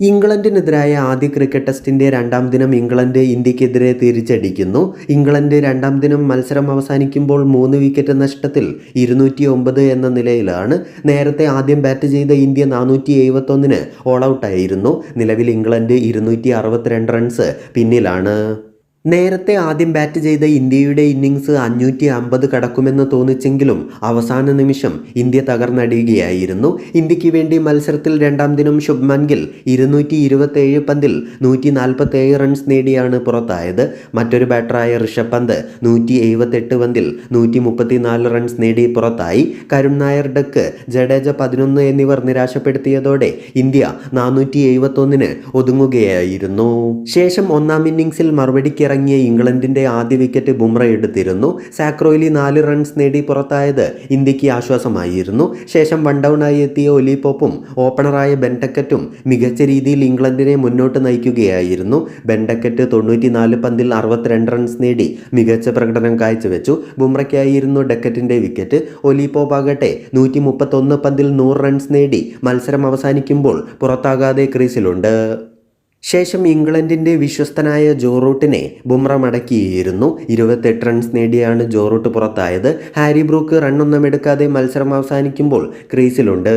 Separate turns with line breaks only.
ഇംഗ്ലണ്ടിനെതിരായ ആദ്യ ക്രിക്കറ്റ് ടെസ്റ്റിന്റെ രണ്ടാം ദിനം ഇംഗ്ലണ്ട് ഇന്ത്യക്കെതിരെ തിരിച്ചടിക്കുന്നു. ഇംഗ്ലണ്ട് രണ്ടാം ദിനം മത്സരം അവസാനിക്കുമ്പോൾ മൂന്ന് വിക്കറ്റ് നഷ്ടത്തിൽ ഇരുന്നൂറ്റി ഒമ്പത് എന്ന നിലയിലാണ്. നേരത്തെ ആദ്യം ബാറ്റ് ചെയ്ത ഇന്ത്യ നാനൂറ്റി എഴുപത്തൊന്നിന് ഓൾ ഔട്ടായിരുന്നു നിലവിൽ ഇംഗ്ലണ്ട് ഇരുന്നൂറ്റി അറുപത്തിരണ്ട് റൺസ് പിന്നിലാണ്. നേരത്തെ ആദ്യം ബാറ്റ് ചെയ്ത ഇന്ത്യയുടെ ഇന്നിങ്സ് അഞ്ഞൂറ്റി അമ്പത് കടക്കുമെന്ന് തോന്നിച്ചെങ്കിലും അവസാന നിമിഷം ഇന്ത്യ തകർന്നടിയുകയായിരുന്നു. ഇന്ത്യയ്ക്ക് വേണ്ടി മത്സരത്തിൽ രണ്ടാം ദിനം ശുഭ്മാൻ ഗിൽ ഇരുന്നൂറ്റി ഇരുപത്തേഴ് പന്തിൽ നൂറ്റി നാൽപ്പത്തേഴ് റൺസ് നേടിയാണ് പുറത്തായത്. മറ്റൊരു ബാറ്ററായ ഋഷഭ് പന്ത് നൂറ്റി എഴുപത്തെട്ട് പന്തിൽ നൂറ്റി മുപ്പത്തിനാല് റൺസ് നേടി പുറത്തായി. കരുൺ നായർ ഡക്ക് ജഡേജ പതിനൊന്ന് എന്നിവർ നിരാശപ്പെടുത്തിയതോടെ ഇന്ത്യ നാനൂറ്റി എഴുപത്തൊന്നിന് ഒതുങ്ങുകയായിരുന്നു. ശേഷം ഒന്നാം ഇന്നിങ്സിൽ ഇന്നിംഗ്സിൽ മറുപടിക്കിറങ്ങിയ ഇംഗ്ലണ്ടിന്റെ ആദ്യ വിക്കറ്റ് ബുംറ എടുത്തിരുന്നു. സാക്രോയിലി നാല് റൺസ് നേടി പുറത്തായത് ഇന്ത്യയ്ക്ക് ആശ്വാസമായിരുന്നു. ശേഷം വൺ ഡൗണായി എത്തിയ ഒലിപോപ്പും ഓപ്പണറായ ബെൻഡക്കറ്റും മികച്ച രീതിയിൽ ഇംഗ്ലണ്ടിനെ മുന്നോട്ട് നയിക്കുകയായിരുന്നു. ബെൻഡക്കറ്റ് തൊണ്ണൂറ്റിനാല് പന്തിൽ അറുപത്തിരണ്ട് റൺസ് നേടി മികച്ച പ്രകടനം കാഴ്ചവെച്ചു. ബുംറയ്ക്കായിരുന്നു ഡക്കറ്റിന്റെ വിക്കറ്റ് ഒലി പോപ്പ് ആകട്ടെ നൂറ്റി മുപ്പത്തൊന്ന് പന്തിൽ നൂറ് റൺസ് നേടി മത്സരം അവസാനിക്കുമ്പോൾ പുറത്താകാതെ ക്രീസിലുണ്ട്. ശേഷം ഇംഗ്ലണ്ടിന്റെ വിശ്വസ്തനായ ജോറൂട്ടിനെ ബുംറ മടക്കിയിരുന്നു. ഇരുപത്തെട്ട് റൺസ് നേടിയാണ് ജോറൂട്ട് പുറത്തായത്. ഹാരി ബ്രൂക്ക് റണ്ണൊന്നും എടുക്കാതെ മത്സരം അവസാനിക്കുമ്പോൾ ക്രീസിലുണ്ട്.